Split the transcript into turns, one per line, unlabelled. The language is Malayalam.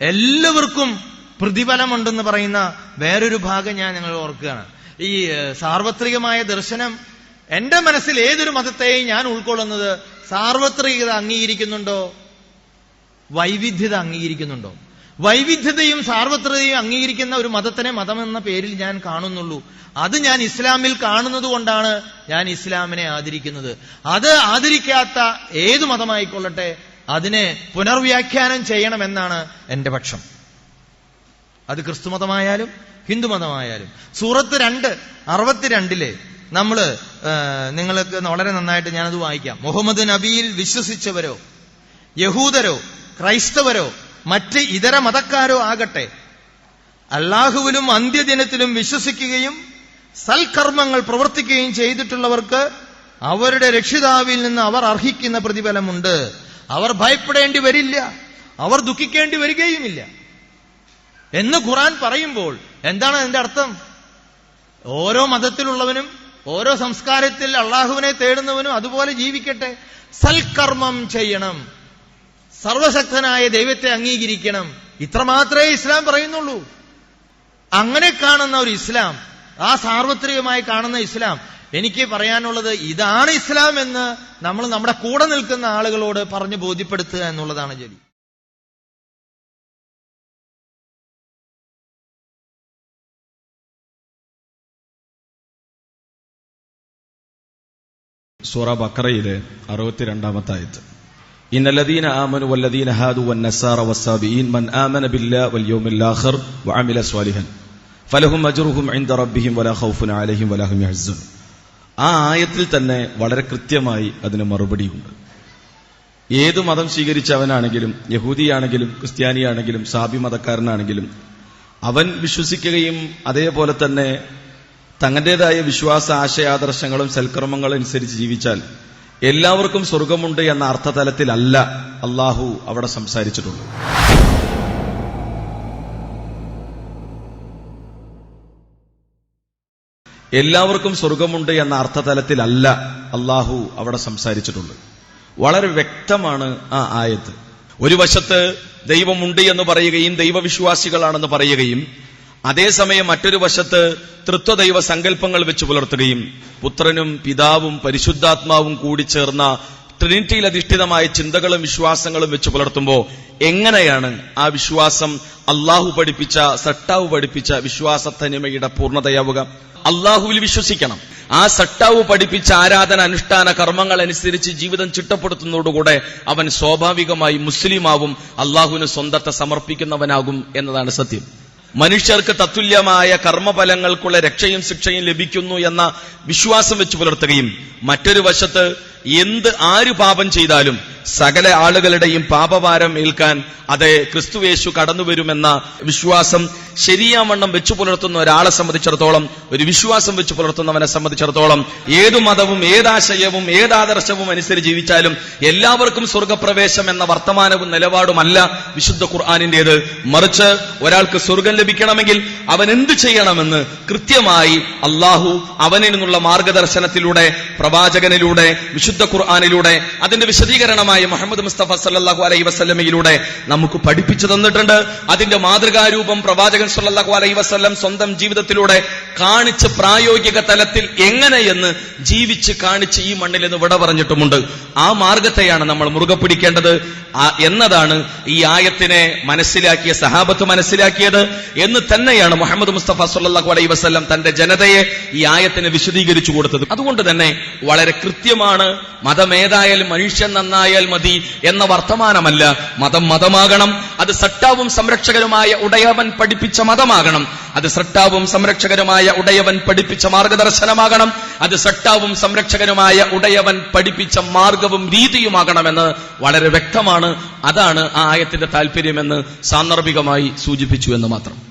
എല്ലാവർക്കും പ്രതിഫലമുണ്ടെന്ന് പറയുന്ന വേറൊരു ഭാഗം ഞാൻ നിങ്ങൾ ഓർക്കുകയാണ്. ഈ സാർവത്രികമായ ദർശനം എന്റെ മനസ്സിൽ ഏതൊരു മതത്തെയും ഞാൻ ഉൾക്കൊള്ളുന്നത് സാർവത്രികത അംഗീകരിക്കുന്നുണ്ടോ? വൈവിധ്യത അംഗീകരിക്കുന്നുണ്ടോ? വൈവിധ്യതയും സാർവത്രികതയും അംഗീകരിക്കുന്ന ഒരു മതത്തിനെ മതം എന്ന പേരിൽ ഞാൻ കാണുന്നുള്ളൂ. അത് ഞാൻ ഇസ്ലാമിൽ കാണുന്നത് കൊണ്ടാണ് ഞാൻ ഇസ്ലാമിനെ ആദരിക്കുന്നത്. അത് ആദരിക്കാത്ത ഏത് മതമായിക്കൊള്ളട്ടെ? അതിനെ പുനർവ്യാഖ്യാനം ചെയ്യണമെന്നാണ് എന്റെ പക്ഷം. അത് ക്രിസ്തുമതമായാലും ഹിന്ദുമതമായാലും. സൂറത്ത് രണ്ട് അറുപത്തിരണ്ടിലെ നമ്മൾ ആ, നിങ്ങൾക്ക് വളരെ നന്നായിട്ട് ഞാനത് വായിക്കാം. മുഹമ്മദ് നബിയിൽ വിശ്വസിച്ചവരോ യഹൂദരോ ക്രൈസ്തവരോ മറ്റ് ഇതര മതക്കാരോ ആകട്ടെ അള്ളാഹുവിലും അന്ത്യദിനത്തിലും വിശ്വസിക്കുകയും സൽക്കർമ്മങ്ങൾ പ്രവർത്തിക്കുകയും ചെയ്തിട്ടുള്ളവർക്ക് അവരുടെ രക്ഷിതാവിൽ നിന്ന് അവർ അർഹിക്കുന്ന പ്രതിഫലമുണ്ട്. അവർ ഭയപ്പെടേണ്ടി വരില്ല. അവർ ദുഃഖിക്കേണ്ടി വരികയുമില്ല. എന്ന് ഖുറാൻ പറയുമ്പോൾ എന്താണ് അതിന്റെ അർത്ഥം? ഓരോ മതത്തിലുള്ളവനും ഓരോ സംസ്കാരത്തിൽ അള്ളാഹുവിനെ തേടുന്നവനും അതുപോലെ ജീവിക്കട്ടെ. സൽക്കർമ്മം ചെയ്യണം. സർവശക്തനായ ദൈവത്തെ അംഗീകരിക്കണം. ഇത്ര മാത്രമേ ഇസ്ലാം പറയുന്നുള്ളൂ. അങ്ങനെ കാണുന്ന ഒരു ഇസ്ലാം ആ സാർവത്രികമായി കാണുന്ന ഇസ്ലാം എനിക്ക് പറയാനുള്ളത് ഇതാണ് ഇസ്ലാം എന്ന് നമ്മൾ നമ്മുടെ കൂടെ നിൽക്കുന്ന ആളുകളോട് പറഞ്ഞു ബോധ്യപ്പെടുത്തുക എന്നുള്ളതാണ് ജോലി.
സൂറ ബക്കറയിലെ അറുപത്തിരണ്ടാമത്തെ ആയത്ത്. ഇന്നല്ലദീന ആമനു വല്ലദീന ഹാദു വന്നസാറ വസ്സാബിഈൻ മൻ ആമന ബില്ലാ വൽ യൗമിൽ ആഖിർ വഅമില സ്വാലിഹൻ. ഫലഹും അജ്റുഹും ഇൻദ റബ്ബിഹിം വലാ ഖൗഫുൻ അലൈഹിം വലാ ഹും യഹ്സൻ. ആ ആയത്തിൽ തന്നെ വളരെ കൃത്യമായി അതിന് മറുപടിയുണ്ട് ഏത് മതം സ്വീകരിച്ചവനാണെങ്കിലും യഹൂദിയാണെങ്കിലും ക്രിസ്ത്യാനിയാണെങ്കിലും സാബി മതക്കാരനാണെങ്കിലും അവൻ വിശ്വസിക്കുകയും അതേപോലെ തന്നെ തങ്ങളുടേതായ വിശ്വാസ ആശയാദർശങ്ങളും സൽക്കർമ്മങ്ങളും അനുസരിച്ച് ജീവിച്ചാൽ എല്ലാവർക്കും സ്വർഗമുണ്ട് എന്ന അർത്ഥതലത്തിലല്ല അള്ളാഹു അവിടെ സംസാരിച്ചിട്ടുള്ളത്. എല്ലാവർക്കും സ്വർഗമുണ്ട് എന്ന അർത്ഥതലത്തിലല്ല അള്ളാഹു അവിടെ സംസാരിച്ചിട്ടുള്ളത്. വളരെ വ്യക്തമാണ് ആ ആയത്ത് ഒരു വശത്ത് ദൈവമുണ്ട് എന്ന് പറയുകയും ദൈവവിശ്വാസികളാണെന്ന് പറയുകയും അതേസമയം മറ്റൊരു വശത്ത് തൃത്വദൈവ സങ്കല്പങ്ങൾ വെച്ച് പുലർത്തുകയും പുത്രനും പിതാവും പരിശുദ്ധാത്മാവും കൂടി ചേർന്ന ട്രിനിറ്റിയിൽ അധിഷ്ഠിതമായ ചിന്തകളും വിശ്വാസങ്ങളും വെച്ച് പുലർത്തുമ്പോൾ എങ്ങനെയാണ് ആ വിശ്വാസം അള്ളാഹു പഠിപ്പിച്ച സട്ടാവ് പഠിപ്പിച്ച വിശ്വാസത്തനിമയുടെ പൂർണതയാവുക? അള്ളാഹുവിൽ വിശ്വസിക്കണം. ആ സട്ടാവ് പഠിപ്പിച്ച ആരാധന അനുഷ്ഠാന കർമ്മങ്ങൾ അനുസരിച്ച് ജീവിതം ചിട്ടപ്പെടുത്തുന്നതോടുകൂടെ അവൻ സ്വാഭാവികമായി മുസ്ലിമാവും അള്ളാഹുവിന് സ്വന്തത്തെ സമർപ്പിക്കുന്നവനാകും എന്നതാണ് സത്യം. മനുഷ്യർക്ക് തത്തുല്യമായ കർമ്മഫലങ്ങൾക്കുള്ള രക്ഷയും ശിക്ഷയും ലഭിക്കുന്നു എന്ന വിശ്വാസം വെച്ച് പുലർത്തുകയും മറ്റൊരു വശത്ത് എന്ത് ആര് പാപം ചെയ്താലും സകല ആളുകളുടെയും പാപഭാരം ഏൽക്കാൻ അതെ ക്രിസ്തുവേശു കടന്നുവരുമെന്ന വിശ്വാസം ശരിയാവണ്ണം വെച്ചു പുലർത്തുന്ന ഒരാളെ സംബന്ധിച്ചിടത്തോളം ഒരു വിശ്വാസം വെച്ചു പുലർത്തുന്നവനെ സംബന്ധിച്ചിടത്തോളം ഏതു മതവും ഏതാശയവും ഏതാദർശവും അനുസരിച്ച് ജീവിച്ചാലും എല്ലാവർക്കും സ്വർഗപ്രവേശം എന്ന വർത്തമാനവും നിലപാടുമല്ല വിശുദ്ധ ഖുർആാനിന്റേത്. മറിച്ച് ഒരാൾക്ക് സ്വർഗം ലഭിക്കണമെങ്കിൽ അവൻ എന്ത് ചെയ്യണമെന്ന് കൃത്യമായി അള്ളാഹു അവനിൽ നിന്നുള്ള മാർഗദർശനത്തിലൂടെ പ്രവാചകനിലൂടെ വിശുദ്ധ ഖുർആാനിലൂടെ അതിന്റെ വിശദീകരണമായ മുഹമ്മദ് മുസ്തഫ സല്ലാഹു അലൈ വസ്ലമയിലൂടെ നമുക്ക് പഠിപ്പിച്ചു തന്നിട്ടുണ്ട്. അതിന്റെ മാതൃകാരൂപം പ്രവാചകൻ സല്ലാഹു അലൈ വസ്ലം സ്വന്തം ജീവിതത്തിലൂടെ കാണിച്ച് പ്രായോഗിക തലത്തിൽ എങ്ങനെയെന്ന് ജീവിച്ച് കാണിച്ച് ഈ മണ്ണിൽ നിന്ന് വിട പറഞ്ഞിട്ടുമുണ്ട്. ആ മാർഗത്തെയാണ് നമ്മൾ മുറുകെ പിടിക്കേണ്ടത്. എന്നതാണ് ഈ ആയത്തിനെ മനസ്സിലാക്കിയ സഹാബത്ത് മനസ്സിലാക്കിയത്. എന്ന് തന്നെയാണ് മുഹമ്മദ് മുസ്തഫ സല്ലല്ലാഹു അലൈഹി വസ്ലം തന്റെ ജനതയെ ഈ ആയത്തിന് വിശദീകരിച്ചു കൊടുത്തത്. അതുകൊണ്ട് തന്നെ വളരെ കൃത്യമാണ് മതമേതായാലും മനുഷ്യൻ നന്നായാൽ മതി എന്ന വർത്തമാനമല്ല. മതം മതമാകണം അത് സട്ടാവും സംരക്ഷകരുമായ ഉടയവൻ പഠിപ്പിച്ച മതമാകണം. അത് സട്ടാവും സംരക്ഷകനുമായ ഉടയവൻ പഠിപ്പിച്ച മാർഗദർശനമാകണം. അത് സട്ടാവും സംരക്ഷകനുമായ ഉടയവൻ പഠിപ്പിച്ച മാർഗവും രീതിയുമാകണമെന്ന് വളരെ വ്യക്തമാണ്. അതാണ് ആ ആയത്തിന്റെ താല്പര്യമെന്ന് സാന്ദർഭികമായി സൂചിപ്പിച്ചു എന്ന് മാത്രം.